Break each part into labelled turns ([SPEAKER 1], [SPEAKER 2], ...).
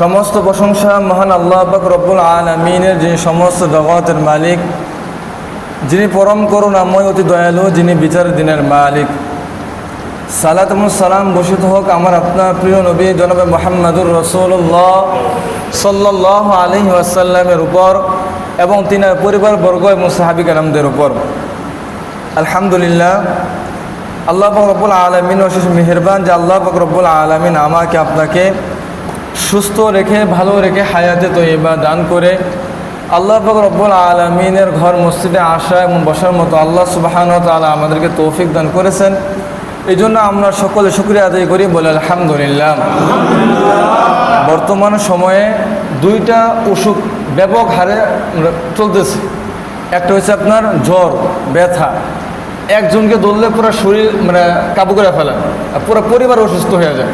[SPEAKER 1] সমস্ত প্রশংসা মহান আল্লাহ পাক রব্বুল আলমিনের, যিনি সমস্ত জগতের মালিক, যিনি পরম করুণাময়, অতি দয়ালু, যিনি বিচার দিনের মালিক। সালাত সালাম বসিত হোক আমার আপনার প্রিয় নবী জনাবে মোহাম্মদুর রসুল্লাহ সাল্লাহ আলহি আসাল্লামের উপর এবং তিনার পরিবার বর্গ এবং সাহাবিক আলমদের উপর। আলহামদুলিল্লাহ, আল্লাহ পাক রব্বুল আলমিন অশেষ মেহরবান যে আল্লাহ পাক রব্বুল আলমিন আমাকে আপনাকে সুস্থ রেখে, ভালো রেখে হায়াতে তৈবা দান করে আল্লাহ পাক রব্বুল আলমিনের ঘর মসজিদে আসা এবং বসার মতো আল্লাহ সুবাহান তালা আমাদেরকে তৌফিক দান করেছেন। এই জন্য আমরা সকলে শুক্রিয়া আদায় করি বলে আলহামদুলিল্লাহ। বর্তমান সময়ে দুইটা অসুখ ব্যাপক হারে চলতেছে। একটা হচ্ছে আপনার জ্বর, ব্যথা। একজনকে ধরলে পুরো শরীর মানে কাবু করে ফেলে পুরো পরিবার অসুস্থ হয়ে যায়।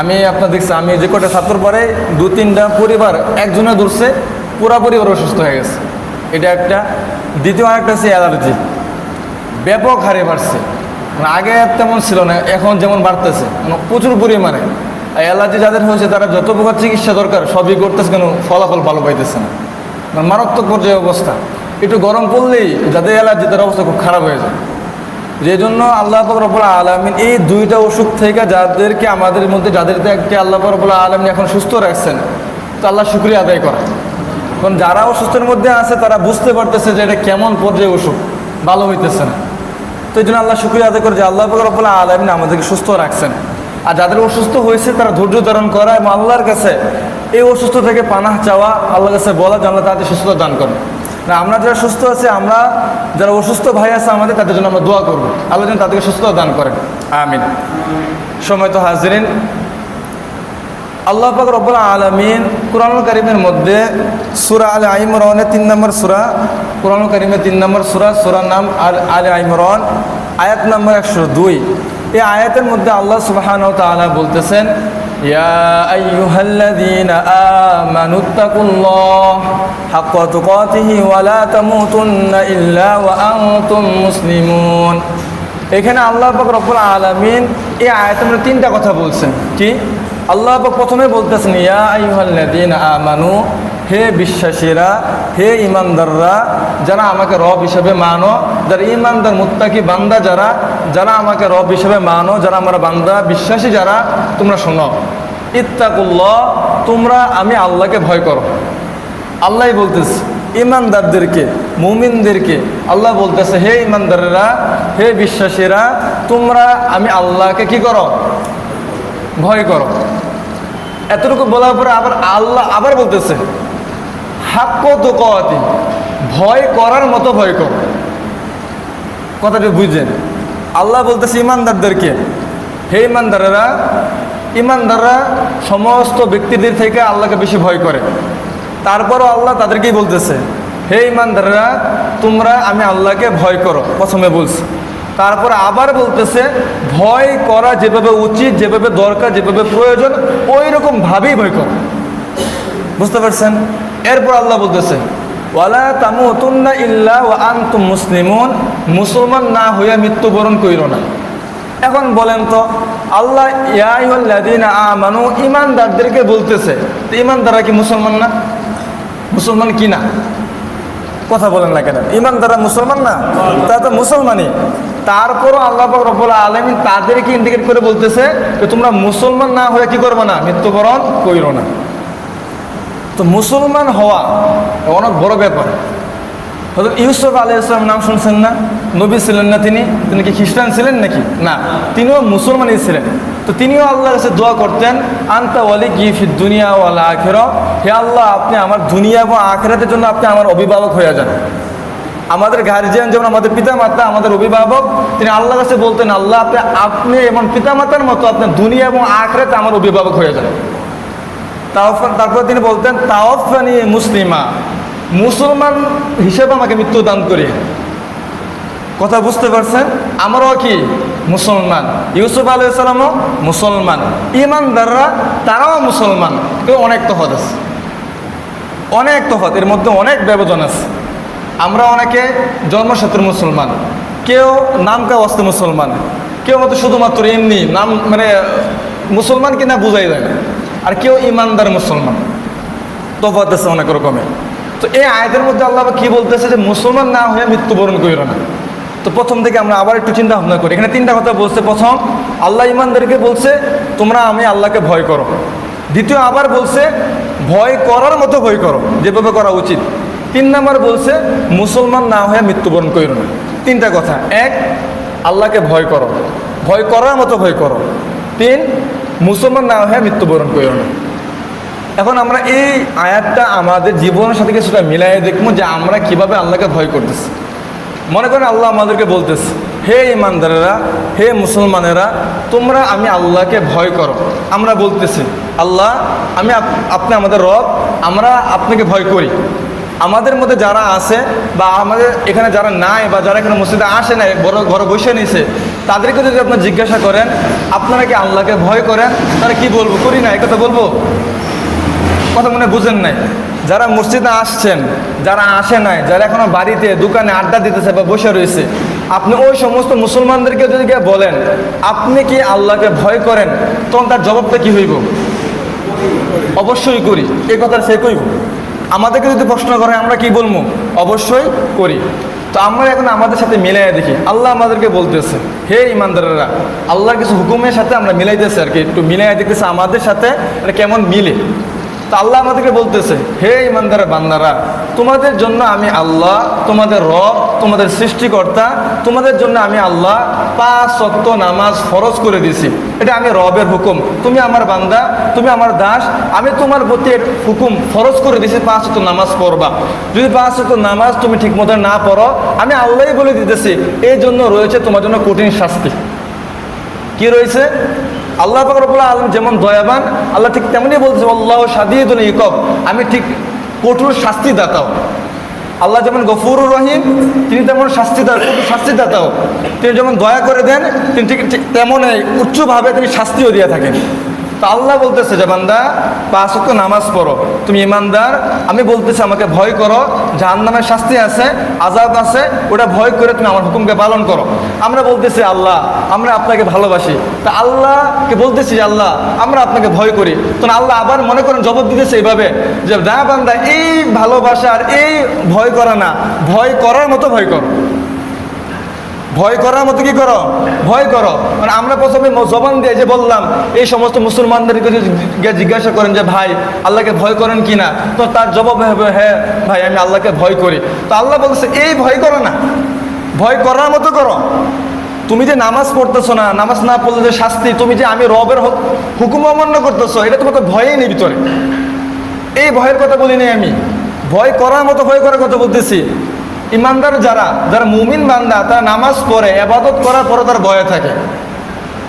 [SPEAKER 1] আমি আপনার দেখছি, আমি যে কটা ছাত্র পরে দু তিনটা পরিবার, একজনে ধরছে, পুরা পরিবার অসুস্থ হয়ে গেছে। এটা একটা। দ্বিতীয় আরেকটা হচ্ছে অ্যালার্জি ব্যাপক হারে বাড়ছে। মানে আগে তেমন ছিল না, এখন যেমন বাড়তেছে মানে প্রচুর পরিমাণে। অ্যালার্জি যাদের হয়েছে, তারা যত প্রকার চিকিৎসা দরকার, সবই করতেছে, কেন ফলাফল ভালো পাইতেছে না। মানে মারাত্মক পর্যায়ে অবস্থা। একটু গরম পড়লেই যাদের অ্যালার্জি তার অবস্থা খুব খারাপ হয়ে যায়। যে জন্য আল্লাহ রবুল আলমিন এই দুইটা অসুখ থেকে যাদেরকে আমাদের মধ্যে, যাদেরকে একটি আল্লাহ রবুল আলমিন এখন সুস্থ রাখছেন, তো আল্লাহ শুক্রিয়া আদায় করা। কারণ যারা অসুস্থের মধ্যে আছে, তারা বুঝতে পারতেছে যে এটা কেমন পর্যায়ে অসুখ, ভালো হইতেছে না। তো এই জন্য আল্লাহ শুক্রিয়া আদায় করে যে আল্লাহ রবুল্লাহ আলমিন আমাদেরকে সুস্থ রাখছেন। আর যাদের অসুস্থ হয়েছে, তারা ধৈর্য ধারণ করা এবং আল্লাহর কাছে এই অসুস্থ থেকে পানাহ চাওয়া, আল্লাহর কাছে বলা আল্লাহ তাদের সুস্থতা দান করেন। না, আমরা যারা সুস্থ আছে, আমরা যারা অসুস্থ ভাই আছে, আমাদের তাদের জন্য আমরা দোয়া করব। আল্লাহ যেন তাদেরকে সুস্থতা দান করেন। আমিন। সময় তো হাজরিন। আল্লাহ পাক রব্বুল আলমিন কোরআন করিমের মধ্যে সুরা আল আইমরনের তিন নম্বর সুরা কোরআন করিমের তিন নম্বর সুরা, সুরার নাম আল আল আইমরন আয়াত নম্বর একশো দুই। এই আয়াতের মধ্যে আল্লাহ সুবাহান তালা বলতেছেন يا أيها الذين آمنوا اتقوا الله حق تقاته ولا تموتن إلا وأنتم مسلمون এখানে আল্লাহ পাক রব্বুল আলমিন এই আয়াতের মধ্যে তিনটা কথা বলছেন কি আল্লাহ পাক প্রথমে বলতেছেন ইয়া আইহাল্লাদিন আমানু হে বিশ্বাসীরা, হে ইমানদাররা, যারা আমাকে রব হিসেবে মানো, যারা ইমানদার মুত্তাকি বান্দা যারা যারা আমাকে রব হিসেবে মানো, যারা আমার বান্দা বিশ্বাসী যারা, তোমরা শোনো। ইত্তাকুল্লাহ, তোমরা আমি আল্লাহকে ভয় করো। আল্লাহ বলতেছে, ইমানদারদেরকে, মুমিনদেরকে, আল্লাহ বলতেছে, হে ইমানদারেরা, হে বিশ্বাসীরা, তোমরা আমি আল্লাহকে কি করো? ভয় করো। এতটুকু বলার পরে আবার আল্লাহ আবার বলতেছে হাক্য দোকাতি ভয় করার মতো ভয় কর। কথাটা বুঝছেন? আল্লাহ বলতেছে, ইমানদারদেরকে। হে ইমানদারেরা, ইমানদাররা সমস্ত ব্যক্তিদের থেকে আল্লাহকে বেশি ভয় করে। তারপরও আল্লাহ তাদেরকেই বলতেছে, হে ইমানদাররা, তোমরা আমি আল্লাহকে ভয় করো। প্রথমে বলছি। তারপর আবার বলতেছে, ভয় করা যেভাবে উচিত, যেভাবে দরকার, যেভাবে প্রয়োজন ওই রকম ভাবেই ভয় করো। বুঝতে পারছেন? এরপর আল্লাহ বলতেছে, ওয়ালা তামুতুন্না ইল্লা ওয়া আনতুম মুসলিমুন মুসলমান না হইয়া মৃত্যুবরণ কইর না। এখন বলেন তো, আল্লাহ ইয়াইহাল্লাযীনা আমানু ইমানদারদেরকে বলতেছে, তো ইমানদাররা কি মুসলমান না? মুসলমান কি না? কথা বলেন না কেন? ইমানদাররা মুসলমান না? তা তো মুসলমানই। তারপরও আল্লাহ রব্বুল আলমিন তাদেরকে ইন্ডিকেট করে বলতেছে যে তোমরা মুসলমান না হয়ে কি করবে না? মৃত্যুবরণ কইরো না। তো মুসলমান হওয়া অনেক বড় ব্যাপার। হয়তো ইউসুফ আলী ইসলাম নাম শুনছেন না? নবী ছিলেন না তিনি? তিনি কি খ্রিস্টান ছিলেন নাকি? না। তিনিও মুসলমানই ছিলেন। তো তিনিও আল্লাহর কাছে দোয়া করতেন, আন্তা ওয়ালি গিফি দুনিয়া ওয়ালা আখের। হে আল্লাহ, আপনি আমার দুনিয়া এবং আখেরাতের জন্য আপনি আমার অভিভাবক হয়ে যান। আমাদের গার্জিয়ান যেমন আমাদের পিতামাতা, আমাদের অভিভাবক, তিনি আল্লাহর কাছে বলতেন, আল্লাহ, আপনি আপনি এবং পিতামাতার মতো আপনার দুনিয়া এবং আখেরাতে আমার অভিভাবক হয়ে যান। তারপর তিনি বলতেন, তাওফানি মুসলিমা। মুসলমান হিসেবে আমাকে মৃত্যু দান করি কথা বুঝতে পারছেন? আমরাও কি? মুসলমান। ইউসুফ আলু সালামও মুসলমান। ইমানদাররা তারাও মুসলমান। কেউ অনেক তফাত আছে। অনেক তফাত এর মধ্যে অনেক ব্যবধান আছে। আমরা অনেকে জন্মসূত্র মুসলমান। কেউ নামকা অস্তে মুসলমান। কেউ মতো শুধুমাত্র এমনি নাম মানে মুসলমান কিনা বোঝাই যায় না। আর কেউ ইমানদার মুসলমান। তফাত আছে অনেক রকমের তো এই আয়াতের মধ্যে আল্লাহ কি বলতেছে যে, মুসলমান না হয়ে মৃত্যুবরণ করিল না। তো প্রথম থেকে আমরা আবার একটু চিন্তা ভাবনা করি। এখানে তিনটা কথা বলছে। প্রথম, আল্লাহ ইমানদারকে বলছে, তোমরা আমি আল্লাহকে ভয় করো। দ্বিতীয় আবার বলছে, ভয় করার মতো ভয় করো, যেভাবে করা উচিত। তিন নম্বর বলছে, মুসলমান না হয়ে মৃত্যুবরণ করিল না। তিনটা কথা। এক, আল্লাহকে ভয় করো। ভয় করার মতো ভয় করো। তিন মুসলমান না হয়ে মৃত্যুবরণ করিল না। এখন আমরা এই আয়াতটা আমাদের জীবনের সাথে কিছুটা মিলাই দেখব যে আমরা কীভাবে আল্লাহকে ভয় করতেছি। মনে করেন আল্লাহ আমাদেরকে বলতেছে, হে ইমানদারেরা, হে মুসলমানেরা, তোমরা আমি আল্লাহকে ভয় করো। আমরা বলতেছি, আল্লাহ, আমি আপ- আপনি আমাদের রব, আমরা আপনাকে ভয় করি। আমাদের মধ্যে যারা আছে বা আমাদের এখানে যারা নাই বা যারা এখানে মসজিদে আসে নাই, বড় ঘরে বসে নিছে, তাদেরকে যদি আপনার জিজ্ঞাসা করেন, আপনারা কি আল্লাহকে ভয় করেন? তারা কি বলব? করি না, এই কথা বলব? কথা মনে বুঝেন নাই। যারা মসজিদে আসছেন, যারা আসে নাই, যারা এখনও বাড়িতে, দোকানে আড্ডা দিতেছে বা বসে রয়েছে, আপনি ওই সমস্ত মুসলমানদেরকে যদি গিয়ে বলেন, আপনি কি আল্লাহকে ভয় করেন? তখন তার জবাবটা কি হইব? অবশ্যই করি। এ কথা সে কইব। আমাদেরকে যদি প্রশ্ন করে, আমরা কি বলব? অবশ্যই করি। তো আমরা এখন আমাদের সাথে মিলাইয়া দেখি। আল্লাহ আমাদেরকে বলতেছে, হে ইমানদারেরা আল্লাহর কিছু হুকুমের সাথে আমরা মিলাইতেছি আর কি। একটু মিলাইয়া দেখতেছে আমাদের সাথে এটা কেমন মিলে? তো আল্লাহ আমাদেরকে বলতেছে, হে ইমানদার বান্দারা, তোমাদের জন্য আমি আল্লাহ, তোমাদের রব, তোমাদের সৃষ্টিকর্তা, তোমাদের জন্য আমি আল্লাহ পাঁচ সত্য নামাজ ফরজ করে দিয়েছি। এটা আমি রবের হুকুম। তুমি আমার বান্দা, তুমি আমার দাস, আমি তোমার প্রতি হুকুম ফরজ করে দিছি পাঁচ সত্য নামাজ পড়বা। যদি পাঁচ সত্য নামাজ তুমি ঠিক মতো না পড়ো, আমি আল্লাহই বলে দিতেছি এই জন্য রয়েছে তোমার জন্য কঠিন শাস্তি। কি রয়েছে? আল্লাহ পাকরবুল্লাহ আলম যেমন দয়াবান, আল্লাহ ঠিক তেমনই বলছে আল্লাহ সাদিদুল ইকব। আমি ঠিক কঠোর শাস্তি দাতাও আল্লাহ যেমন গফুরুর রহিম, তিনি তেমন শাস্তি দা- কঠোর শাস্তি দাতাও তিনি যেমন দয়া করে দেন, তিনি ঠিক ঠিক তেমন উচ্চভাবে তিনি শাস্তিও দিয়ে থাকেন। তো আল্লাহ বলতেছে যে, বান্দা, পাঁচ ওয়াক্ত নামাজ পড়ো। তুমি ইমানদার, আমি বলতেছি, আমাকে ভয় করো জাহান নামের শাস্তি আছে আজাব আছে, ওটা ভয় করে তুমি আমার হুকুমকে পালন করো। আমরা বলতেছি, আল্লাহ, আমরা আপনাকে ভালোবাসি। তা আল্লাহকে বলতেছি যে, আল্লাহ, আমরা আপনাকে ভয় করি। তখন আল্লাহ আবার মনে করেন, জবাব দিতেছে এইভাবে, যে, না বান্দা, এই ভালোবাসার এই ভয় করা না। ভয় করার মতো ভয় করো। ভয় করার মতো কি করো? ভয় করো। মানে আমরা প্রথমে জবান দিয়ে যে বললাম, এই সমস্ত মুসলমানদেরকে জিজ্ঞাসা করেন যে, ভাই, আল্লাহকে ভয় করেন কি না? তো তার জবাব হবে হ্যাঁ ভাই, আমি আল্লাহকে ভয় করি। তো আল্লাহ বলছে এই ভয় করো না। ভয় করার মতো করো। তুমি যে নামাজ পড়তেছো না, নামাজ না পড়লে যে শাস্তি, তুমি যে আমি রবের হক- হুকুম অমান্য করতেছো, এটা তোমাকে ভয়ই নেই ভিতরে। এই ভয়ের কথা বলিনি আমি। ভয় করার মতো, ভয় করার কথা বলতেছি। ইমানদার যারা যারা মুমিন বান্দা, তারা নামাজ পড়ে আবাদত করার পরে তার ভয়ে থাকে।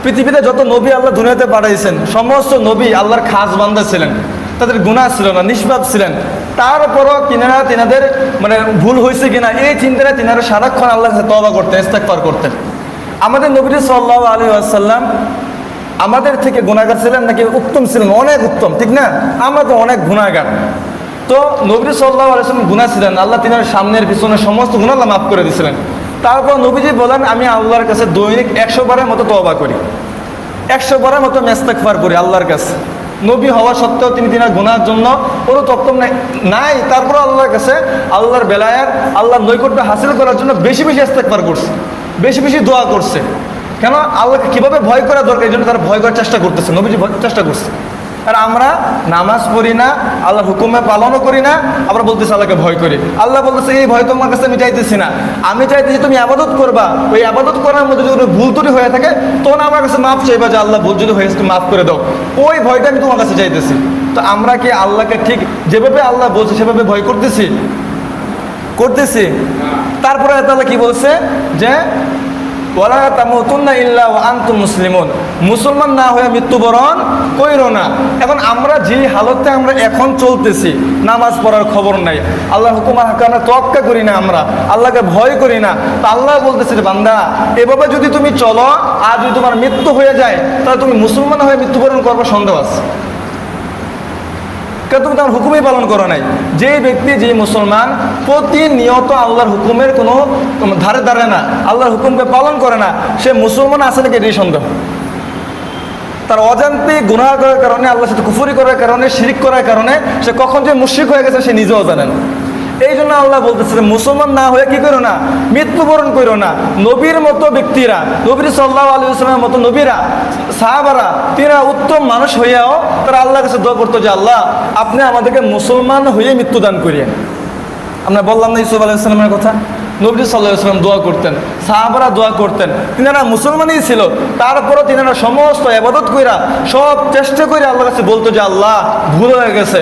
[SPEAKER 1] পৃথিবীতে যত নবী আল্লাহ দুনিয়াতে পাঠাইছেন, সমস্ত নবী আল্লাহর খাস বান্দা ছিলেন। তাদের গুণা ছিল না, নিষ্পাপ ছিলেন। তারপরও কিনারা তিনাদের মানে ভুল হয়েছে কিনা, এই চিন্তাটা তিনারা সারাক্ষণ আল্লাহ তবা করতেন ইস্তেকবার করতেন। আমাদের নবীজি সাল্লাহ আলী আসাল্লাম আমাদের থেকে গুণাগার ছিলেন নাকি উত্তম ছিলেন? অনেক উত্তম, ঠিক না? আমরা তো অনেক গুণাগার তো নবী সাল্লাহ আলাইসলাম গুণা ছিলেন আল্লাহ তিনার সামনের পিছনে সমস্ত গুণা আল্লাহ মাফ করে দিয়েছিলেন। তারপর নবীজি বলেন, আমি আল্লাহর কাছে দৈনিক একশো বারের মতো তবা করি। একশো বারের মতো মেস্তাকফার করি আল্লাহর কাছে। নবী হওয়া সত্ত্বেও তিনি তিনার গুণার জন্য কোনো তত্ত্ব নাই তারপর আল্লাহর কাছে আল্লাহর বেলায়াত আল্লাহর নৈকট্য হাসিল করার জন্য বেশি বেশি এস্তেক ইস্তেকবার করছে, বেশি বেশি দোয়া করছে। কেন? আল্লাহকে কীভাবে ভয় করা দরকার? এই জন্য তারা ভয় করার চেষ্টা করতেছে। নবীজি চেষ্টা করছে। আর আমরা নামাজ পড়ি না আল্লাহর হুকুমে পালনও করি না আমরা বলতেছি আল্লাহকে ভয় করি। আল্লাহ বলতেছে এই ভয় তোমার কাছে আমি চাইতেছি না। আমি চাইতেছি তুমি আবাদত করবা। ওই আবাদত করার মধ্যে যদি কোনো ভুল ত্রুটি হয়ে থাকে তখন আমার কাছে মাফ চাইবা যে আল্লাহ ভুল যদি হয়েছে তুমি মাফ করে দাও। ওই ভয়টা আমি তোমার কাছে চাইতেছি। তো আমরা কি আল্লাহকে ঠিক যেভাবে আল্লাহ বলছে সেভাবে ভয় করতেছি? করতেছি? তারপরে তাহলে কি বলছে? যে ওলা তামুতুন্না ইল্লা ওয়া আনতুম মুসলিমুন। মুসলমান না হয়ে মৃত্যুবরণ কইরো না। এখন আমরা যে হালতে আমরা এখন চলতেছি, নামাজ পড়ার খবর নাই। আল্লাহ হুকুমা হাকানা তোয়াক্কা করি না আমরা, আল্লাহকে ভয় করি না। তো আল্লাহ বলতেছে বান্দা, এভাবে যদি তুমি চলো, আর যদি তোমার মৃত্যু হয়ে যায়, তাহলে তুমি মুসলমান হয়ে মৃত্যুবরণ করবার সন্দেহ আছে। কেন তুমি তার হুকুমই পালন করো নাই। যে ব্যক্তি, যে মুসলমান, প্রতিনিয়ত আল্লাহর হুকুমের কোনো ধারে ধারে না, আল্লাহর হুকুমকে পালন করে না, সে মুসলমান আছে নাকি এটাই সন্দেহ। তার অজান্তে গুনাহ করার কারণে, আল্লাহর সাথে কুফুরি করার কারণে, শিরিক করার কারণে, সে কখন যে মুশ্রিক হয়ে গেছে সে নিজেও জানেন এই জন্য আল্লাহ বলতেছে মুসলমান না হয়ে কি করো না? মৃত্যুবরণ করো না। নবীর মতো ব্যক্তিরা, নবীর সাল্লাহ আলী ইসলামের মতো নবীরা, সাহাবারা তিনা উত্তম মানুষ হইয়াও তারা আল্লাহ কাছে দোয়া করতো যে, আল্লাহ, আপনি আমাদেরকে মুসলমান হয়ে মৃত্যুদান করিয়েন। আমরা বললাম না ইসুফ আলাইসালামের কথা? নবী সাল্লাহ ইসলাম দোয়া করতেন, সাহাবারা দোয়া করতেন, তিনারা মুসলমানই ছিল, তারপরও তিনারা সমস্ত আবাদত কইরা সব চেষ্টা করে আল্লাহ কাছে বলতো যে, আল্লাহ, ভুল হয়ে গেছে,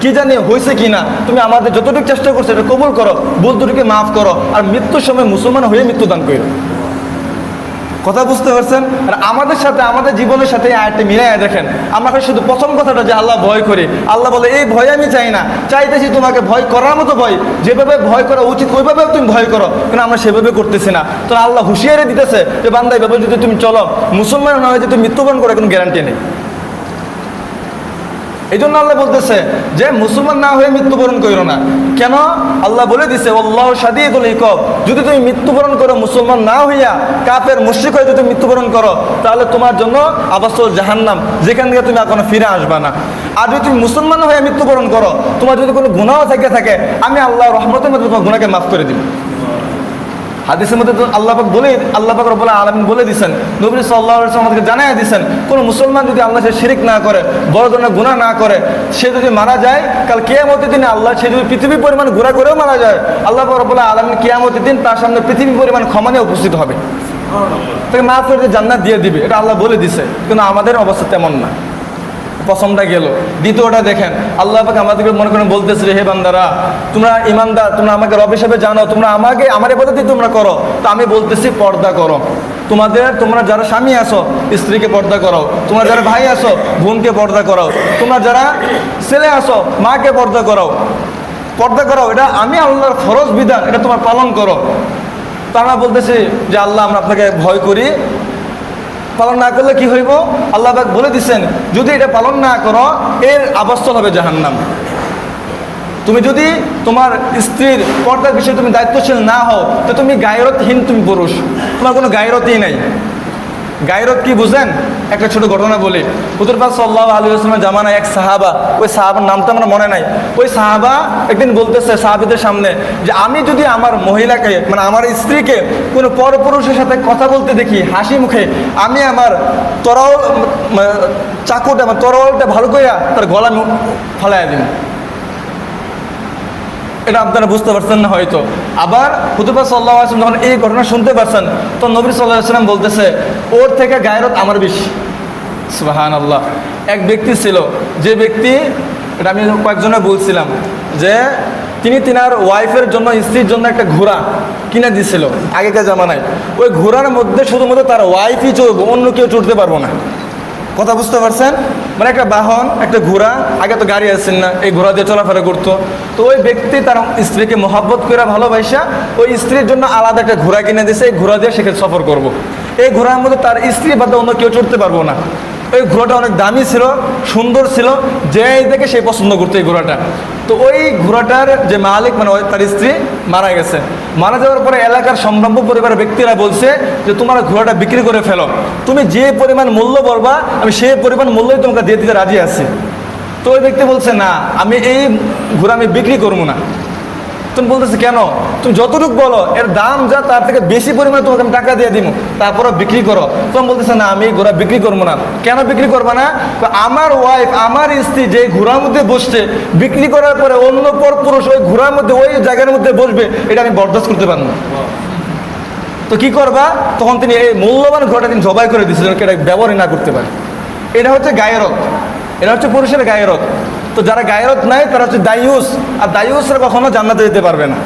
[SPEAKER 1] কি জানি হয়েছে কি না তুমি আমাদের যতটুকু চেষ্টা করছ এটা কবুল করো, ভুল মাফ করো, আর মৃত্যুর সময় মুসলমান হয়ে মৃত্যুদান করো কথা বুঝতে পারছেন? আর আমাদের সাথে, আমাদের জীবনের সাথে আয়টা মিলাই দেখেন। আমাকে শুধু প্রথম কথাটা যে আল্লাহ ভয় করি। আল্লাহ বলে, এই ভয় আমি চাই না। চাইতেছি তোমাকে ভয় করার মতো ভয়। যেভাবে ভয় করা উচিত ওইভাবে তুমি ভয় করো। কিন্তু আমরা সেভাবে করতেছি না। তো আল্লাহ হুঁশিয়ারি দিতেছে যে, বান্দা, এভাবে যদি তুমি চলো মুসলমান না হয়ে যদি তুমি মৃত্যুবরণ করে কোনো গ্যারান্টি নেই। এই জন্য আল্লাহ বলতেছে যে মুসলমান না হয়ে মৃত্যুবরণ করো না। কেন? আল্লাহ বলে দিছে আল্লাহ সাদিদুল ইকব। যদি তুমি মৃত্যুবরণ করো, মুসলমান না হইয়া কাপের মুশ্রিক হয়ে যদি মৃত্যুবরণ করো, তাহলে তোমার জন্য আবাসল জাহান্নাম, যেখান থেকে তুমি কোনো ফিরে আসবা না। আর যদি তুমি মুসলমান হয়ে মৃত্যুবরণ করো, তোমার যদি কোনো গুণাও থেকে থাকে, আমি আল্লাহ রহমতের মধ্যে তোমার গুণাকে মাফ করে দিব। হাদিসের মধ্যে তো আল্লাহ পাক বলে, আল্লাহ পাক রব্বুল আলামিন বলে দিয়েছেন নবী ওয়াসাল্লাম আমাদেরকে জানাই দিয়েছেন কোন মুসলমান যদি আল্লাহ সে শিরিক না করে, বড় ধরনের গুনাহ না করে, সে যদি মারা যায়, কাল কিয়ামতের দিনে আল্লাহ, সে যদি পৃথিবী পরিমাণ ঘোরা করেও মারা যায়, আল্লাহ পাক রব্বুল আলামিন কিয়ামতের দিন তার সামনে পৃথিবী পরিমাণ ক্ষমা নিয়ে উপস্থিত হবে। তাকে মাফ করে জান্নাত দিয়ে দিবে, এটা আল্লাহ বলে দিছে, কিন্তু আমাদের অবস্থা তেমন না। প্রথমটা গেল। দ্বিতীয়টা দেখেন, আল্লাহ পাক আমাদেরকে মনে করেন বলতেছে হে বান্দারা, তোমরা ইমানদার, তোমরা আমাকে রব হিসেবে জানো, তোমরা আমাকে, আমার পদ্ধতি তোমরা করো। তো আমি বলতেছি, পর্দা করো। তোমাদের, তোমরা যারা স্বামী আসো স্ত্রীকে পর্দা করো তোমরা যারা ভাই আসো বোনকে পর্দা করো তোমরা যারা ছেলে আসো মাকে পর্দা করো পর্দা করো এটা আমি আল্লাহর ফরজ বিধান, এটা তোমার পালন করো। তারা বলতেছি যে, আল্লাহ, আমরা আপনাকে ভয় করি পালন না করলে কি হইব? আল্লাহবাক বলে দিচ্ছেন যদি এটা পালন না করো, এর আবাস্থল হবে জাহান্নাম। তুমি যদি তোমার স্ত্রীর পর্দার বিষয়ে তুমি দায়িত্বশীল না হও, তো তুমি গায়রতহীন তুমি পুরুষ। তোমার কোনো গায়রতই নাই। গায়রত কি বুঝেন? একটা ছোট ঘটনা বলি। হুতুর পাক সাল্লাহ আলী আসলামের জামানায় এক সাহাবা, ওই সাহাবার নামটা আমার মনে নাই। ওই সাহাবা একদিন বলতেছে সাহাবিদের সামনে যে, আমি যদি আমার মহিলাকে মানে আমার স্ত্রীকে কোনো পরপুরুষের সাথে কথা বলতে দেখি, হাসি মুখে, আমি আমার তরল চাকুটা, আমার তরলটা ভালো করিয়া তার গলা ফালাই দিন এটা আপনারা বুঝতে পারছেন না হয়তো। আবার হুতুবা সাল্লাহ আসলাম যখন এই ঘটনা শুনতে পারছেন তো নবী সাল্লাহ আসলাম বলতেছে, ওর থেকে গায়রত আমার বেশি। সুবাহান আল্লাহ এক ব্যক্তি ছিল, যে ব্যক্তি, এটা আমি কয়েকজনে বলছিলাম, যে তিনি তিনার ওয়াইফের জন্য, স্ত্রীর জন্য একটা ঘোড়া কিনে দিছিল আগেকার জামানায়। ওই ঘোড়ার মধ্যে শুধুমাত্র তার ওয়াইফই চড়বো, অন্য কেউ চড়তে পারব না। কথা বুঝতে পারছেন? মানে একটা বাহন, একটা ঘোড়া, আগে তো গাড়ি আসছেন না, এই ঘোড়া দিয়ে চলাফেরা করতো। তো ওই ব্যক্তি তার স্ত্রীকে মহাব্বত করে ভালোবাসা, ওই স্ত্রীর জন্য আলাদা একটা ঘোড়া কিনে দিয়েছে এই ঘোড়া দিয়ে সেখানে সফর করব। এই ঘোড়ার মধ্যে তার স্ত্রী বাদে অন্য কেউ চড়তে পারব না। ওই ঘোড়াটা অনেক দামি ছিল, সুন্দর ছিল, যে দেখে সে পছন্দ করতো এই ঘোড়াটা। তো ওই ঘোড়াটার যে মালিক মানে তার স্ত্রী মারা গেছে। মারা যাওয়ার পরে এলাকার সম্ভাব্য পরিবারের ব্যক্তিরা বলছে যে, তোমার ঘোড়াটা বিক্রি করে ফেলো। তুমি যে পরিমাণ মূল্য বলবা আমি সেই পরিমাণ মূল্যই তোমাকে দিয়ে দিতে রাজি আছি। তো ওই ব্যক্তি বলছে, না, আমি এই ঘোড়া আমি বিক্রি করব না। তুমি বলতেছে কেন? তুমি যতটুকু বলো, এর দাম যা, তার থেকে বেশি পরিমাণে তোমাকে আমি টাকা দিয়ে দিব তারপরে বিক্রি করো। তুমি বলতেছে, না, আমি ঘোড়া বিক্রি করব না। কেন বিক্রি করব না? আমার ওয়াইফ আমার স্ত্রী যে ঘোড়ার মধ্যে বসছে, বিক্রি করার পরে অন্য পর পুরুষ ওই ঘোড়ার মধ্যে, ওই জায়গার মধ্যে বসবে, এটা আমি বরদাস্ত করতে পারব না। তো কি করবা? তখন তিনি এই মূল্যবান ঘোড়াটা তিনি জবাই করে দিয়েছিলেন এটা ব্যবহারই না করতে পারে। এটা হচ্ছে গায়রত এটা হচ্ছে পুরুষের গায়রত তো যারা গায়রত নাই, তারা হচ্ছে দায়ুস। আর দায়ুসরা কখনো জান্নাতে যেতে পারবে না।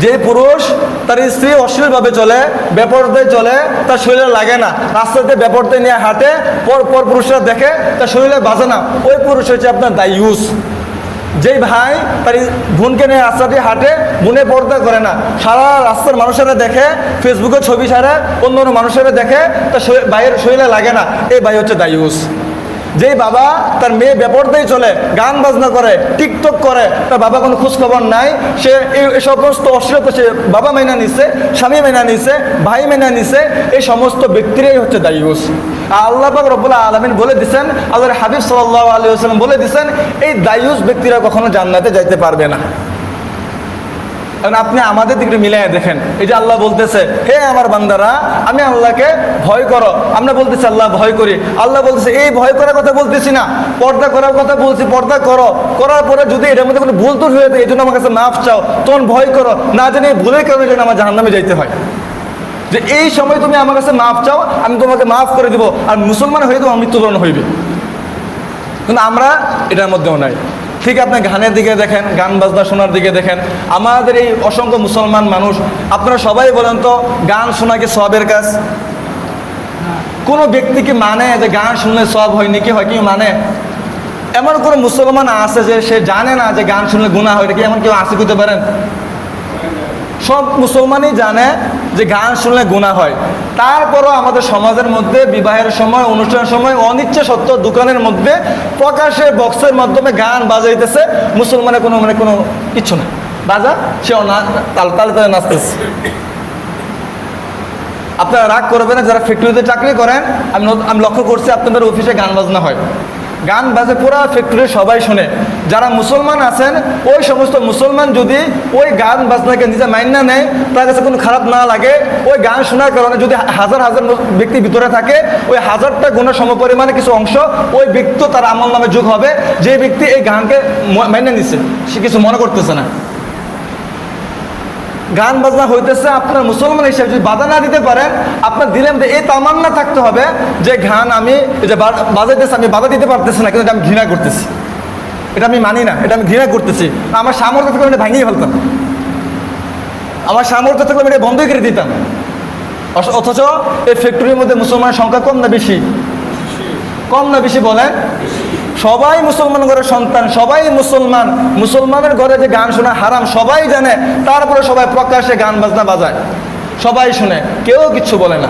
[SPEAKER 1] যে পুরুষ তার স্ত্রী অশ্লীলভাবে চলে, বেপরদায় চলে, তার শরীরে লাগে না। রাস্তাতে বেপরদায় নিয়ে হাঁটে, পর পর পুরুষরা দেখে, তার শরীরে বাজে না। ওই পুরুষ হচ্ছে আপনার দায়ুস। যেই ভাই তার বোনকে নিয়ে রাস্তা দিয়ে হাঁটে বোনে পর্দা করে না। সারা রাস্তার মানুষেরা দেখে, ফেসবুকে ছবি ছাড়ে অন্য অন্য মানুষেরা দেখে, তার ভাইয়ের শরীরে লাগে না। এই ভাই হচ্ছে দায়ুস। যেই বাবা তার মেয়ে বেপরদাই চলে, গান বাজনা করে, টিকটক করে, তার বাবা কোনো খোঁজ খবর নাই, সে এই সমস্ত অশ্লীলতা সে বাবা মেনা নিছে, স্বামী মেনা নিছে, ভাই মেনা নিছে, এই সমস্ত ব্যক্তিরাই হচ্ছে দায়ুস আল্লাহ পাক রব্বুল্লাহ আলমিন বলে দিছেন, আল্লাহর হাবিব সাল্লাহ আলী বলে দিছেন, এই দায়ুস ব্যক্তিরা কখনো জান্নাতে যাইতে পারবে না। কারণ আপনি আমাদের দিকে মিলাই দেখেন। এই যে আল্লাহ বলতেছে, হে আমার বান্দারা, আমি আল্লাহকে ভয় করো। আমরা বলতেছি, আল্লাহ, ভয় করি। আল্লাহ বলতেছে, এই ভয় করার কথা বলতেছি না। পর্দা করার কথা বলছি, পর্দা করো। করার পরে যদি এটার মধ্যে কোনো ভুল তো হয়ে যায় এই জন্য আমার কাছে মাফ চাও, তখন ভয় করো। না জানি ভুলের কারণে যেন আমার জাহান্নামে যাইতে হয়। যে এই সময় তুমি আমার কাছে মাফ চাও, আমি তোমাকে মাফ করে দিব, আর মুসলমান হয়ে তোমার মৃত্যুবরণ হইবে। কিন্তু আমরা এটার মধ্যেও নাই। ঠিক আপনি গানের দিকে দেখেন, গান বাজনা শোনার দিকে দেখেন। আমাদের এই অসংখ্য মুসলমান মানুষ, আপনারা সবাই বলেন তো, গান শোনা কি সবের কাজ? কোনো ব্যক্তি কি মানে যে গান শুনলে সব হয় নাকি হয়? কি মানে? এমন কোনো মুসলমান আছে যে সে জানে না যে গান শুনলে গুণা হয়, এটা কি এমন কেউ আসে করতে পারেন? সব মুসলমানই জানে যে গান শুনলে গুণা হয়। তারপরও আমাদের সমাজের মধ্যে, বিবাহের সময়, অনুষ্ঠানের সময় অনিচ্ছা সত্য দোকানের মধ্যে প্রকাশে বক্সের মাধ্যমে গান বাজাইতেছে। মুসলমানের কোনো মানে কোনো ইচ্ছু নেই বাজা না, তাল তালে তালে নাচতেছে। আপনারা রাগ করবেন যারা ফ্যাক্টরিতে চাকরি করেন, আমি আমি লক্ষ্য করছি আপনাদের অফিসে গান বাজনা হয়। গান বাজে পুরা ফ্যাক্টরি সবাই শুনে। যারা মুসলমান আছেন, ওই সমস্ত মুসলমান যদি ওই গান বাজনাকে নিজে মাইনা নেয়, তার কাছে কোনো খারাপ না লাগে। ওই গান শোনার কারণে যদি হাজার হাজার ব্যক্তি ভিতরে থাকে, ওই হাজারটা গুণের সমপরিমাণে কিছু অংশ ওই ব্যক্তি তার আমল নামে যোগ হবে। যে ব্যক্তি এই গানকে মাইনে নিছে নিচ্ছে সে কিছু মনে করতেছে না। গান বাজনা হইতেছে, আপনার মুসলমান হিসেবে যদি বাধা না দিতে পারেন, আপনার দিলেন যে এই তামান্না থাকতে হবে যে গান আমি যে বাজাইতেছি, আমি বাধা দিতে পারতেছি না, কিন্তু এটা আমি ঘৃণা করতেছি। এটা আমি মানি না, এটা আমি ঘৃণা করতেছি। আমার সামর্থ্য থাকলে আমি ভাঙিয়ে ফেলতাম। আমার সামর্থ্য থাকলে আমি এটা বন্ধই করে দিতাম। অথচ এই ফ্যাক্টরির মধ্যে মুসলমানের সংখ্যা কম না বেশি? কম না বেশি বলেন? সবাই মুসলমান ঘরের সন্তান, সবাই মুসলমান। মুসলমানের ঘরে যে গান শোনা হারাম, সবাই জানে। তারপরে সবাই প্রকাশ্যে গান বাজনা বাজায়। সবাই শুনে, কেউ কিচ্ছু বলে না।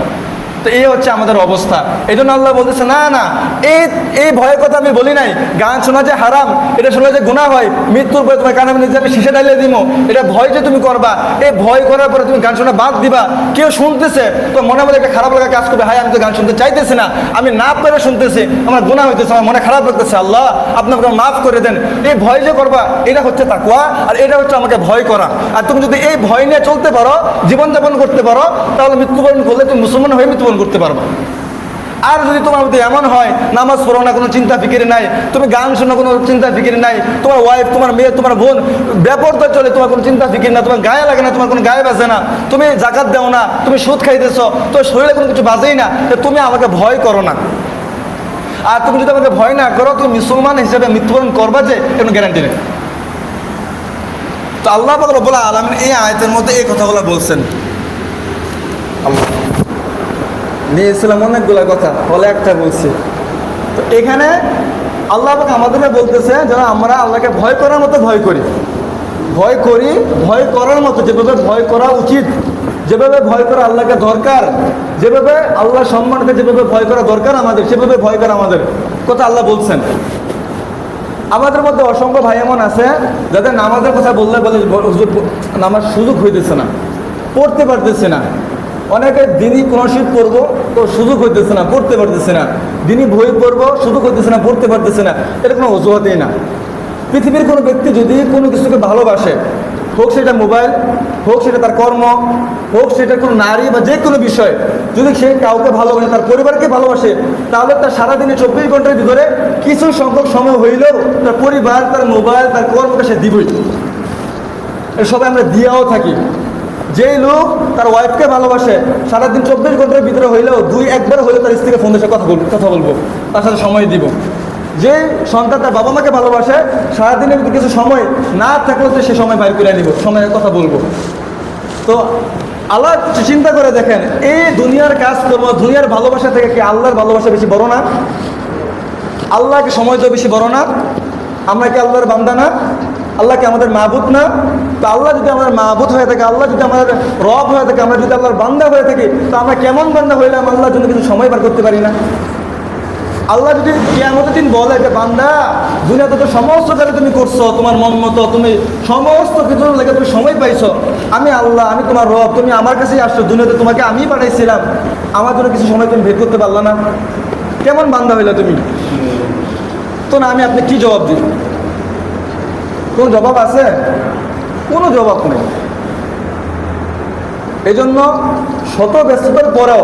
[SPEAKER 1] তো এই হচ্ছে আমাদের অবস্থা। এই জন্য আল্লাহ বলতেছে, না না এই এই ভয়ের কথা আমি বলি নাই। গান শোনা যে হারাম, এটা শোনা যে গুণা হয়, মৃত্যুর পরে তোমার কানে নিজে আমি শিশে ডালিয়ে দিব এটা ভয় যে তুমি করবা এই ভয় করার পরে তুমি গান শোনা বাদ দিবা। কেউ শুনতেছে তো মনে মনে একটা খারাপ লাগা কাজ করবে হাই আমি তো গান শুনতে চাইতেছি না। আমি না পেরে শুনতেছি, আমার গুণা হইতেছে, আমার মনে খারাপ লাগতেছে, আল্লাহ, আপনি আমাকে মাফ করে দেন। এই ভয় যে করবা, এটা হচ্ছে তাকুয়া আর এটা হচ্ছে আমাকে ভয় করা। আর তুমি যদি এই ভয় নিয়ে চলতে পারো, জীবনযাপন করতে পারো, তাহলে মৃত্যুবরণ করলে তুমি মুসলমান হয়ে মৃত্যুবরণ করতে পারবা। আর যদি তোমার মধ্যে এমন হয়, নামাজ পড়ো না, কোনো চিন্তা ফিকির নাই, তুমি গান শোনো, কোনো চিন্তা ফিকির নাই, তোমার ওয়াইফ তোমার মেয়ে, তোমার বোন ব্যাপারটা চলে, তোমার কোনো চিন্তা ফিকির না, তোমার গায়ে লাগে না, তোমার কোনো গায়ে বাজে না, তুমি জাকাত দাও না, তুমি সুদ খাইতেছো তোর শরীরে কোনো কিছু বাজেই না তুমি আমাকে ভয় করো না। আর তুমি যদি আমাকে ভয় না করো, তুমি মুসলমান হিসেবে মৃত্যুবরণ করবা যে কোনো গ্যারান্টি নেই। তো আল্লাহ বলা আলমিন এই আয়তের মধ্যে এই কথাগুলো বলছেন। আল্লাহ। নিয়েছিলাম অনেকগুলো কথা, বলে একটা বলছি। তো এখানে আল্লাহ আমাদেরকে বলতেছে, যেন আমরা আল্লাহকে ভয় করার মতো ভয় করি। ভয় করি, ভয় করার মতো, যেভাবে ভয় করা উচিত, যেভাবে ভয় করা আল্লাহকে দরকার, যেভাবে আল্লাহ সম্মানকে যেভাবে ভয় করা দরকার আমাদের, সেভাবে ভয় করা আমাদের, কথা আল্লাহ বলছেন। আমাদের মধ্যে অসংখ্য ভাই এমন আছে, যাদের নামাজের কথা বললে বলে নামাজ সুযোগ হইতেছে না, পড়তে পারতেছে না। অনেকে দিনই কোনো শীত পড়ব তো সুযোগ হইতেছে না, পড়তে পারতেছে না। দিনই বই পড়ব, সুযোগ হইতেছে না, পড়তে পারতেছে না। এটা কোনো অজুহাতেই না। পৃথিবীর কোনো ব্যক্তি যদি কোনো কিছুকে ভালোবাসে, হোক সেটা মোবাইল, হোক সেটা তার কর্ম, হোক সেটা কোনো নারী বা যে কোনো বিষয়, যদি সে কাউকে ভালোবাসে, তার পরিবারকে ভালোবাসে, তাহলে তার সারাদিনে চব্বিশ ঘণ্টার ভিতরে কিছু সংখ্যক সময় হইলেও তার পরিবার, তার মোবাইল, তার কর্মটা সে দিবই। সবাই আমরা দিয়াও থাকি। যেই লোক তার ওয়াইফকে ভালোবাসে, সারাদিন চব্বিশ ঘণ্টার ভিতরে হইলেও দুই, একবার হইলেও তার স্ত্রীকে ফোন দিয়ে কথা বলব কথা বলব। তার সাথে সময় দিব। যে সন্তান তার বাবা মাকে ভালোবাসে, সারাদিনের কিছু সময় না থাকলেও সে সময় বাইর করে নিব, সময়ের কথা বলব। তো আল্লাহ চিন্তা করে দেখেন, এই দুনিয়ার কাজ করব, দুনিয়ার ভালোবাসা থেকে কি আল্লাহর ভালোবাসা বেশি বড় না? আল্লাহকে সময় তো বেশি বড় না? আমরা কি আল্লাহর বান্দা না? আল্লাহ কি আমাদের মাহবুদ না? তো আল্লাহ যদি আমাদের মাহবুদ হয়ে থাকে, আল্লাহ যদি আমাদের রব হয়ে থাকে, আমরা যদি আল্লাহর বান্দা হয়ে থাকি, তো আমরা কেমন বান্দা হইলাম? আল্লাহর জন্য কিছু সময় বার করতে পারি না। আল্লাহ যদি কেমন দিন বলে যে, বান্দা, দুনিয়াতে তো সমস্ত কাজে তুমি করছ, তোমার মন মতো, তুমি সমস্ত কিছুর লেগে তুমি সময় পাইছো। আমি আল্লাহ, আমি তোমার রব, তুমি আমার কাছেই আসছো, দুনিয়াতে তোমাকে আমি পাঠাইছিলাম। আমার জন্য কিছু সময় তুমি বের করতে পারলা না? কেমন বান্দা হইলে তুমি? তো না, আমি আপনি কি জবাব দিই কোনো জবাব আছে? কোনো জবাব নেই। এই জন্য শত ব্যস্ততার পরেও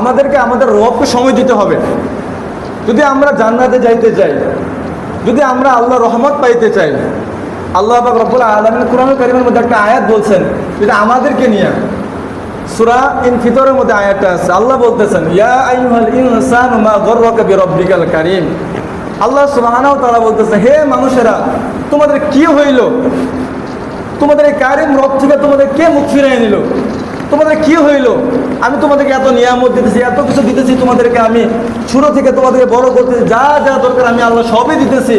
[SPEAKER 1] আমাদেরকে আমাদের রবকে সময় দিতে হবে। যদি আমরা জান্নাতে যাইতে চাই, যদি আমরা আল্লাহ রহমত পাইতে চাই, আল্লাহ পাক রব্বুল আলমিন কোরআন কারিমের মধ্যে একটা আয়াত বলছেন, যেটা আমাদেরকে নিয়ে। সুরা ইন ফিতরের মধ্যে আয়াতটা আছে। আল্লাহ বলতেছেন, ইয়া আইয়ুহাল ইনসানু মা গররাকা বিরাব্বিকাল কারীম। আল্লাহ সুবহানাহু তাআলা বলতেছে হে মানুষেরা তোমাদের কি হইল? তোমাদের এই কারিম রব থেকে তোমাদের কে মুখ ফিরাই নিল? তোমাদের কি হইল? আমি তোমাদেরকে এত নিয়ামত দিতেছি, এত কিছু দিতেছি, তোমাদেরকে আমি ছোটো থেকে তোমাদেরকে বড় করতেছি, যা যা দরকার আমি আল্লাহ সবই দিতেছি।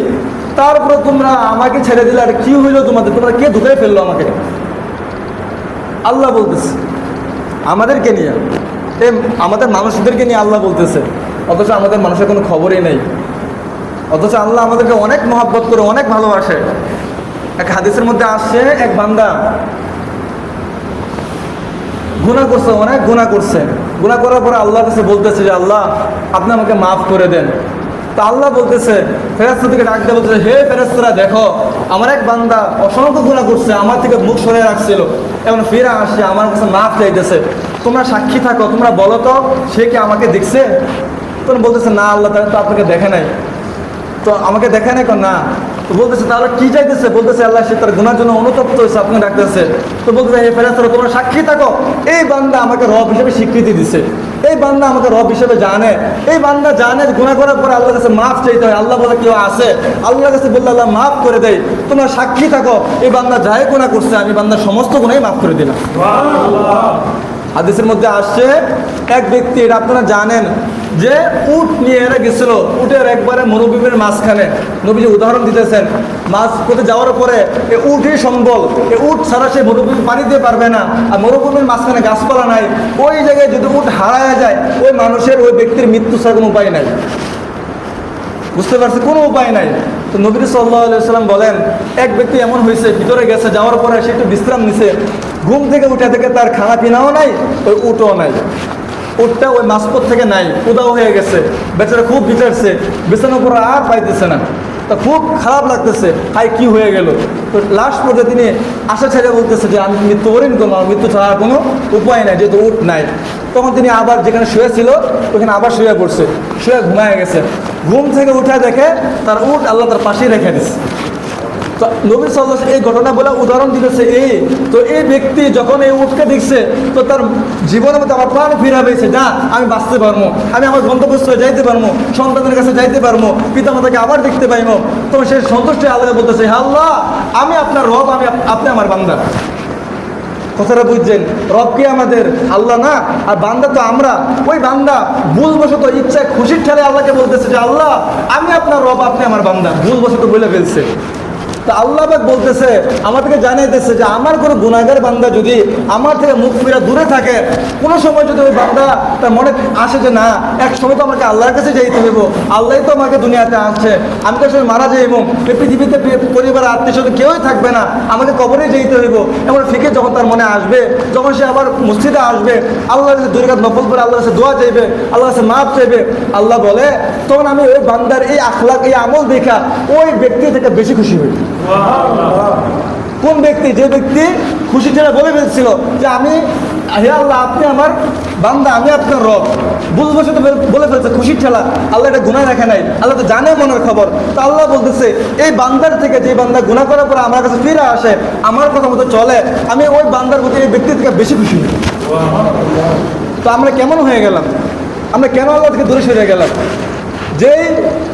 [SPEAKER 1] তারপরে তোমরা আমাকে ছেড়ে দিলে, আর কি হইল তোমাদের? তোমরা কে ঢুকাই ফেলল আমাকে? আল্লাহ বলতেছে, আমাদেরকে নিয়ে। আমাদের মানুষদেরকে নিয়ে আল্লাহ বলতেছে। অথচ আমাদের মানুষের কোনো খবরই নেই। অথচ আল্লাহ আমাদেরকে অনেক মহব্বত করে, অনেক ভালোবাসে। এক হাদিসের মধ্যে আসছে, এক বান্দা গুণা করছে, অনেক গুণা করছে। গুণা করার পরে আল্লাহর কাছে বলতেছে যে, আল্লাহ, আপনি আমাকে মাফ করে দেন। তা আল্লাহ বলতেছে ফেরাস্তা থেকে ডাক দিয়ে বলতেছে, হে ফেরাস্তরা দেখো, আমার এক বান্দা অসংখ্য গুণা করছে, আমার থেকে মুখ সরে রাখছিল। এখন ফিরে আসছে, আমার কাছে মাফ চাইতেছে। তোমরা সাক্ষী থাকো, তোমরা বলো তো, সে কি আমাকে দেখছে? তখন বলতেছে, না, আল্লাহ তাহলে তো আপনাকে দেখে নাই। তো আমাকে দেখে নাই কো, না। তো বলতেছে তাহলে কি চাইতেছে বলতেছে আল্লাহ সে তার গুণার জন্য অনুতপ্ত হয়েছে আপনি ডাকতেছে। তো বলতেছে হে ফেরাস্তারা তোমরা সাক্ষী থাকো। এই বান্দা আমাকে রব হিসেবে স্বীকৃতি দিছে। এই বান্দা আমাকে রব হিসেবে জানে। এই বান্দা জানে গুণা করার পরে আল্লাহর কাছে মাফ চাইতে হয়। আল্লাহ বলে কেউ আছে? আল্লাহর কাছে বললে আল্লাহ মাফ করে দেয় তোমরা সাক্ষী থাকো। এই বান্দা যাই গুণা করছে আমি বান্দার সমস্ত গুণাই মাফ করে দিলাম। হাদিসের মধ্যে আসছে এক ব্যক্তি এটা আপনারা জানেন যে উট নিয়ে এরা গেছিল, উটের একবারে মরুভূমির মাঝখানে। নবীজি উদাহরণ দিতেছেন মাছ কোথায় যাওয়ার পরে এ উটই সম্বল। এ উট ছাড়া সে মরুভূমি পানি দিতে পারবে না, আর মরুভূমির মাঝখানে গাছপালা নাই। ওই জায়গায় যদি উট হারায় যায়, ওই মানুষের, ওই ব্যক্তির মৃত্যু ছাড়া কোনো উপায় নাই। বুঝতে পারছি কোনো উপায় নাই। তো নবী সাল্লাহ সাল্লাম বলেন, এক ব্যক্তি এমন হয়েছে, ভিতরে গেছে, যাওয়ার পরে সে একটু বিশ্রাম নিছে। ঘুম থেকে উঠে থেকে তার খানা পিনাও নাই, ওই উটও নাই। উটটা ওই মাঝপথ থেকে নাই, উদাও হয়ে গেছে, বেচারা খুব বিচারছে বিছানার উপর আর পাইতেছে না। তা খুব খারাপ লাগতেছে হাই কি হয়ে গেল? তো লাস্ট পর্যায়ে তিনি আশা ছেড়ে বলতেছে যে, আমি মৃত্যুবরণ করব আমার মৃত্যু ছাড়া কোনো উপায় নাই, যেহেতু উট নাই। তখন তিনি আবার যেখানে শুয়েছিল ওখানে আবার শুয়ে পড়ছে, শুয়ে ঘুমায় গেছে। ঘুম থেকে উঠে দেখে তার উট আল্লাহ তার পাশেই রেখে দিচ্ছে নবী সাল্লাহ এই ঘটনা বলে উদাহরণ দিতেছে এই তো এই ব্যক্তি যখন এই উঠকে দেখছে, তো তার জীবনের মধ্যে আমার প্রাণ পেয়েছে না আমি বাঁচতে পারব, আমি আমার গন্তব্যস্থলে যাইতে পারব, সন্তানের কাছে যাইতে পারব পিতা মাতাকে আবার দেখতে পাইবো। তখন সে সন্তুষ্ট আল্লাহ বলতেছে, "হে আল্লাহ, আমি আপনার রব, আমি আপনি আমার বান্দা। কথাটা বুঝছেন? রবকে আমাদের আল্লাহ না? আর বান্দা তো আমরা। ওই বান্দা ভুলবশত ইচ্ছায় খুশির ঠেলে আল্লাহকে বলতেছে যে, আল্লাহ, আমি আপনার রব, আপনি আমার বান্দা। ভুলবশত বলে ফেলছে। তা আল্লাহ বলতেছে, আমাদেরকে জানাইতেছে যে আমার কোনো গুণাগার বান্দা যদি আমার থেকে মুখ ফিরা দূরে থাকে, কোনো সময় যদি ওই বান্দা তার মনে আসে যে না, এক সময় তো আমাকে আল্লাহর কাছে যাইতে হইব, আল্লাহ তো আমাকে দুনিয়াতে আসছে আমি তো আসলে মারা যাইব, এই পৃথিবীতে পরিবার আত্মীয় স্বজন কেউই থাকবে না, আমাকে কবরে যেতে হইব, এমন ফিকে যখন তার মনে আসবে, যখন সে আবার মসজিদে আসবে, আল্লাহর কাছে দুই রাত নফল করে আল্লাহর কাছে দোয়া চাইবে আল্লাহ কাছে মাপ চাইবে, আল্লাহ বলে, তখন আমি ওই বান্দার এই আখলাক, এই আমল দেখা ওই ব্যক্তি থেকে বেশি খুশি হই। কোন ব্যক্তি? যে ব্যক্তি খুশি ছেড়ে বলে ফেলছিল যে আমি, হে আল্লাহ, আপনি আমার বান্দা, আমি আপনার রব। বুঝব সে তো বলে- ফেলছে, খুশির ঠেলা আল্লাহ এটা গুণা রাখে নাই। আল্লাহ তো জানে মনের খবর। তো আল্লাহ বলতেছে, এই বান্দার থেকে যে বান্দা গুণা করার পরে আমার কাছে ফিরে আসে, আমার কথা মতো চলে, আমি ওই বান্দার প্রতি এই ব্যক্তি থেকে বেশি খুশি। তো আমরা কেমন হয়ে গেলাম? আমরা কেন আল্লাহ থেকে দূরে সরে গেলাম? যেই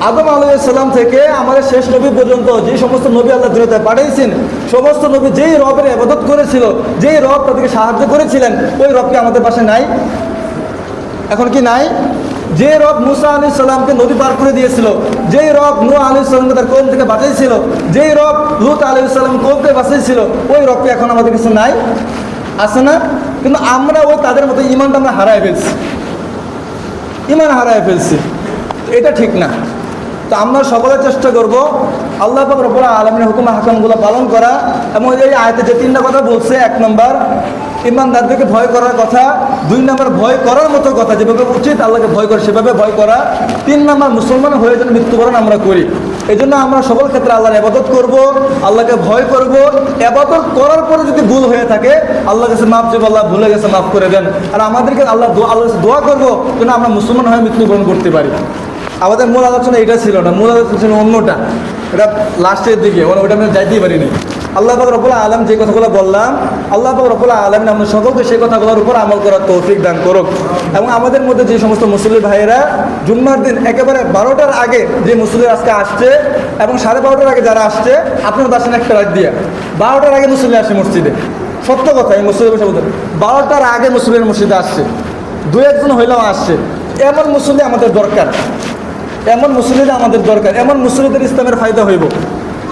[SPEAKER 1] আদম আলাইসাল্লাম থেকে আমাদের শেষ নবী পর্যন্ত যে সমস্ত নবী আল্লাহ দুনিয়াতে পাঠিয়েছেন, সমস্ত নবী যেই রবের আবাদত করেছিল, যেই রব তাদেরকে সাহায্য করেছিলেন, ওই রবকে আমাদের পাশে নাই। এখন কি নাই? যে রব মুসা আলি সাল্লামকে নদী পার করে দিয়েছিল, যেই রব নু আলি সাল্লামকে তার কোম থেকে বাঁচাইছিল যেই রব লুত আলি সাল্লাম কোমকে বাঁচাইছিল ওই রবকে এখন আমাদের কিছু নাই। আছে না? কিন্তু আমরা ওই তাদের মতো ইমানটা আমরা হারায় ফেলছি। ইমান হারায় ফেলছি। এটা ঠিক না। তো আমরা সকলে চেষ্টা করব আল্লাহ পাক আলমের হুকুম হাকামগুলো পালন করা এবং এই আয়তে যে তিনটা কথা বলছে, এক নম্বর ইমানদারদেরকে ভয় করার কথা, দুই নম্বর, ভয় করার মতো কথা যেভাবে উচিত আল্লাহকে ভয় করে সেভাবে ভয় করা, তিন নম্বর মুসলমান হয়ে যেন মৃত্যুবরণ আমরা করি। এই জন্য আমরা সকল ক্ষেত্রে আল্লাহর আবাদত করব, আল্লাহকে ভয় করব আবাদত করার পরে যদি ভুল হয়ে থাকে আল্লাহ কাছে মাফ চাইব, আল্লাহ ভুলে গেছে, মাফ করে দেন। আর আমাদেরকে আল্লাহ আল্লাহ দোয়া করব যেন আমরা মুসলমান হয়ে মৃত্যুবরণ করতে পারি। আমাদের মূল আলোচনা এটা ছিল না, মূল আলোচনা ছিল অন্যটা। এটা লাস্টের দিকে মানে ওটা আমি যাইতেই পারিনি। আল্লাহ পাক রব্বুল আলম যে কথাগুলো বললাম, আল্লাহ পাক রব্বুল আলম আমাদের সকলকে সেই কথাগুলোর উপর আমল করার তৌফিক দান করুক। এবং আমাদের মধ্যে যে সমস্ত মুসলিম ভাইয়েরা, জুম্মার দিন একেবারে বারোটার আগে যে মুসলিম আজকে আসছে, এবং সাড়ে বারোটার আগে যারা আসছে, আপনার আসেন একটা রাত দিয়ে, বারোটার আগে মুসলিম আসে মসজিদে। সত্য কথা, এই মুসলিমের বসে বলতে, বারোটার আগে মুসলিমের মসজিদে আসছে। দু একজন হইলেও আসছে। এমন মুসলিম আমাদের দরকার। এমন মুসলিদের আমাদের দরকার, এমন মুসলিদের ইসলামের ফায়দা হইব,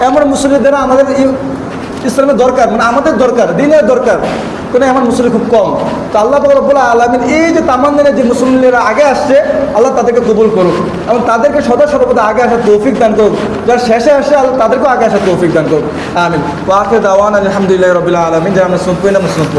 [SPEAKER 1] এমন মুসলিদের আমাদের ইসলামের দরকার মানে আমাদের দরকার, দিনের দরকার, কোনো এমন মুসলিম খুব কম। তো আল্লাহ রব্বুল্লাহ আলমিন এই যে তামান্দিনের যে মুসলিমরা আগে আসছে, আল্লাহ তাদেরকে কবুল করুক এবং তাদেরকে সদা সর্বদা আগে আসার তৌফিক দান করুক। যারা শেষে আসে, আল্লাহ তাদেরকেও আগে আসার তৌফিক দান করুক। আমিন। দাওয়ান আলহামদুলিল্লাহ রবিল্লা আলমিন। যারা আমরা শুনতে না, আমরা শুনতে